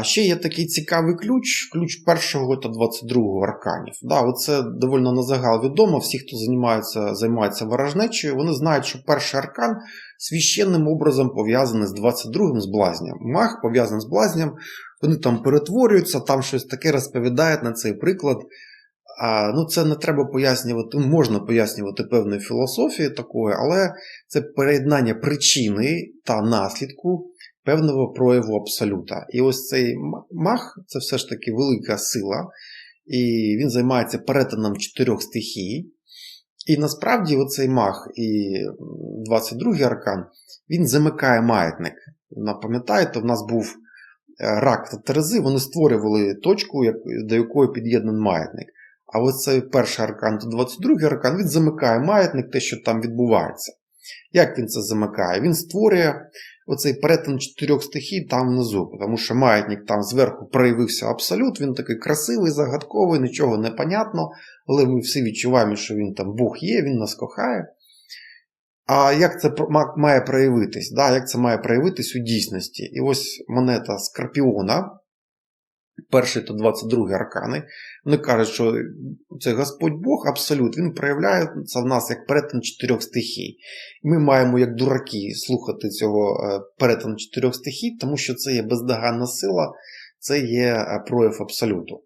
А ще є такий цікавий ключ, ключ першого та 22 арканів. Да, оце доволі на загал відомо. Всі, хто займається, займається ворожнечою, вони знають, що перший аркан священним образом пов'язаний з 22-м з блазням. Маг пов'язаний з блазням, вони там перетворюються, там щось таке розповідають на цей приклад. А, ну, це не треба пояснювати, можна пояснювати певною філософією такою, але це переєднання причини та наслідку певного прояву абсолюта. І ось цей маг це все ж таки велика сила, і він займається перетином чотирьох стихій. І насправді оцей маг і 22-й аркан він замикає маятник. Пам'ятаєте, в нас був е, рак та терези, вони створювали точку, до якої під'єднаний маятник. А ось цей перший аркан та 22-й аркан він замикає маятник, те, що там відбувається. Як він це замикає? Він створює оцей перетин чотирьох стихій там внизу, тому що маятник там зверху проявився абсолют, він такий красивий, загадковий, нічого не понятно, але ми всі відчуваємо, що він там Бог є, він нас кохає. А як це має проявитись? Да, Як це має проявитись у дійсності? І ось монета Скорпіона, перший та 22 аркани, вони кажуть, що цей Господь Бог, абсолют, він проявляється в нас як перетин чотирьох стихій. Ми маємо, як дураки, слухати цього перетину чотирьох стихій, тому що це є бездоганна сила, це є прояв абсолюту.